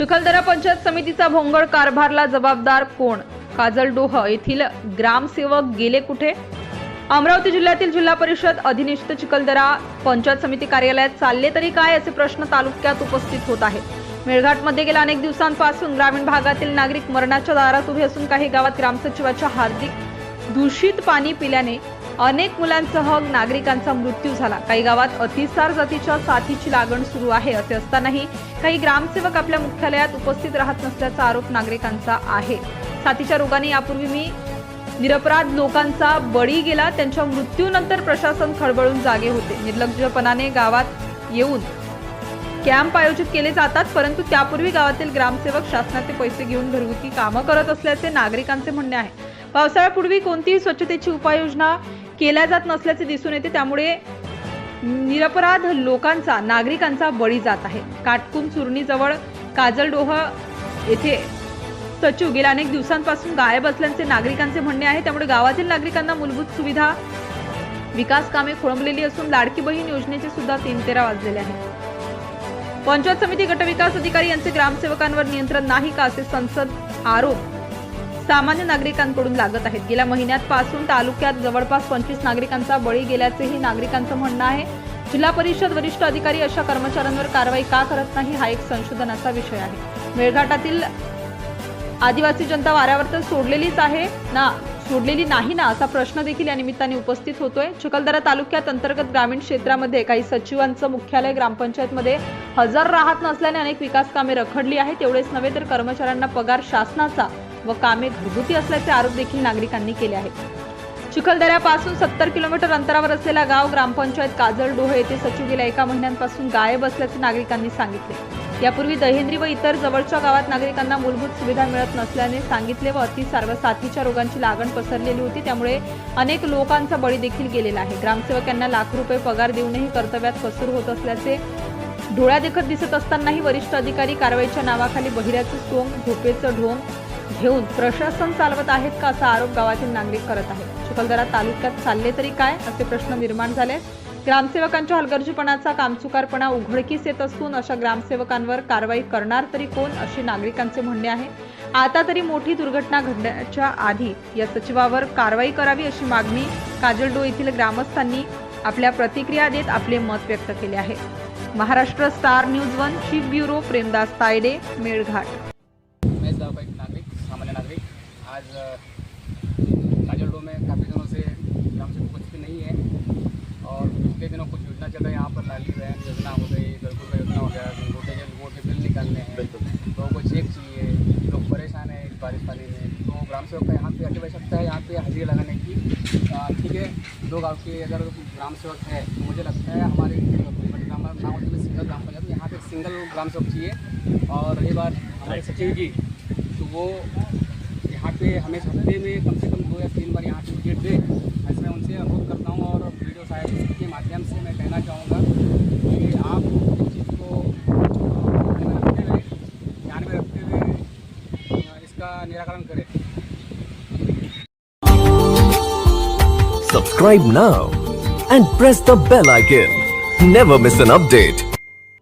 चिखलदरा पंचायत समितीचा भोंगळ कारभारला जबाबदार कोण? काजलडोह येथील ग्रामसेवक गेले कुठे? अमरावती जिल्ह्यातील जिल्हा परिषद अधिनिष्ठ चिखलदरा पंचायत समिती कार्यालयात चालले तरी काय असे प्रश्न तालुक्यात उपस्थित होत आहेत? मेळघाटमध्ये गेल्या अनेक दिवसांपासून ग्रामीण भागातील नागरिक मरणाच्या दारात उभे असून काही गावात ग्रामसचिवाच्या हार्दिक दूषित पाणी पिल्याने अनेक मुलांसह नागरिकांचा मृत्यू झाला. काही गावात अतिसार जातीच्या साथीची लागण सुरू आहे असे असतानाही काही ग्रामसेवक आपल्या मुख्यालयात उपस्थित राहत नसल्याचा आरोप नागरिकांचा आहे. साथीच्या रोगाने यापूर्वी मी निरपराध लोकांचा बळी गेला. त्यांच्या मृत्यूनंतर प्रशासन खळबळून जागे होते. निर्लज्जपणाने गावात येऊन कॅम्प आयोजित केले जातात परंतु त्यापूर्वी गावातील ग्रामसेवक शासनाचे पैसे घेऊन घरगुती कामं करत असल्याचे नागरिकांचे म्हणणे आहे. पावसाळ्यापूर्वी कोणतीही स्वच्छतेची उपाययोजना केल्या जात नसल्याचे दिसून येते. त्यामुळे निरपराध लोकांचा नागरिकांचा बळी जात आहे. काटकुम चुरणीजवळ काजलडोह येथे सचिव गेल्या अनेक दिवसांपासून गायब असल्याचे नागरिकांचे म्हणणे आहे. त्यामुळे गावातील नागरिकांना मूलभूत सुविधा विकास कामे खोळंबलेली असून लाडकी बहीण योजनेचे सुद्धा तीन तेरा वाजलेले आहे पंचायत समिती गटविकास अधिकारी यांचे ग्रामसेवकांवर नियंत्रण नाही का असे संसद आरोप सामान्य नागरिकांकडून लागत आहेत. गेल्या महिन्यात पासून तालुक्यात जवळपास पंचवीस नागरिकांचा बळी गेल्याचेही नागरिकांचं म्हणणं आहे. जिल्हा परिषद वरिष्ठ अधिकारी अशा कर्मचाऱ्यांवर कारवाई का करत नाही हा एक संशोधनाचा विषय आहे. मेळघाटातील आदिवासी जनता वाऱ्यावर तर सोडलेलीच आहे ना सोडलेली नाही ना असा प्रश्न देखील या निमित्ताने उपस्थित होतोय. चिखलदरा तालुक्यात अंतर्गत ग्रामीण क्षेत्रामध्ये काही सचिवांचं मुख्यालय ग्रामपंचायतमध्ये हजर राहत नसल्याने अनेक विकास कामे रखडली आहेत. तेवढेच नव्हे तर कर्मचाऱ्यांना पगार शासनाचा व कामे घरगुती असल्याचे आरोप देखील नागरिकांनी केले आहेत. चिखलदऱ्यापासून सत्तर किलोमीटर अंतरावर असलेला गाव ग्रामपंचायत काजळडोह येथे सचिव गेल्या एका महिन्यांपासून गायब असल्याचे नागरिकांनी सांगितले. यापूर्वी दहेंद्री व इतर जवळच्या गावात नागरिकांना मूलभूत सुविधा मिळत नसल्याने सांगितले व अति सर्व साथीच्या रोगांची लागण पसरलेली होती त्यामुळे अनेक लोकांचा बळी देखील गेलेला आहे. ग्रामसेवक यांना लाख रुपये पगार देऊनही कर्तव्यात कसूर होत असल्याचे डोळ्यादेखत दिसत असतानाही वरिष्ठ अधिकारी कारवाईच्या नावाखाली बहिऱ्याचं सोंग झोपेचं ढोंग घेऊन प्रशासन चालवत आहेत का असा आरोप गावातील नागरिक करत आहेत? चिखलदरा तालुक्यात चालले तरी काय असे प्रश्न निर्माण झाले ग्रामसेवकांच्या हलगर्जीपणाचा कामचुकारपणा उघडकीस येत असून अशा ग्रामसेवकांवर कारवाई करणार तरी कोण असे नागरिकांचे म्हणणे आहे? आता तरी मोठी दुर्घटना घडण्याच्या आधी या सचिवावर कारवाई करावी अशी मागणी काजलडो येथील ग्रामस्थांनी आपल्या प्रतिक्रिया देत आपले मत व्यक्त केले आहे. Maharashtra star news one chief bureau Premdas Tayde Melghat. आज अ, काजलडो में काफ़ी दिनों से ग्राम सेवक उपस्थित नहीं है। और पिछले दिनों कुछ योजना चल रही है यहाँ पर लाली बहन योजना हो गई का योजना हो गया गोटे के लोगों के बिल निकालने हैं। लोगों को चेक चाहिए लोग परेशान है इस बारिश पानी में। तो ग्राम सेवक का यहाँ पे अति आवश्यकता है यहाँ पे हाजिरी लगाने की। ठीक है दो गाँव के अगर ग्राम सेवक है तो मुझे लगता है हमारे ग्राम सिंगल ग्राम पंचायत यहाँ पे सिंगल ग्राम सेवक चाहिए। और रही बात हमारे सचिव की तो वो यहाँ पे हमें हफ्ते में कम से कम दो या तीन बार यहाँ पे विजिट दे ऐसे मैं उनसे अनुरोध करता हूँ और वीडियो शायद के माध्यम से मैं कहना चाहूँगा कि आप इस चीज़ को रखते हुए ध्यान में रखते हुए इसका निराकरण करें Subscribe now and press the bell icon. Never miss an update.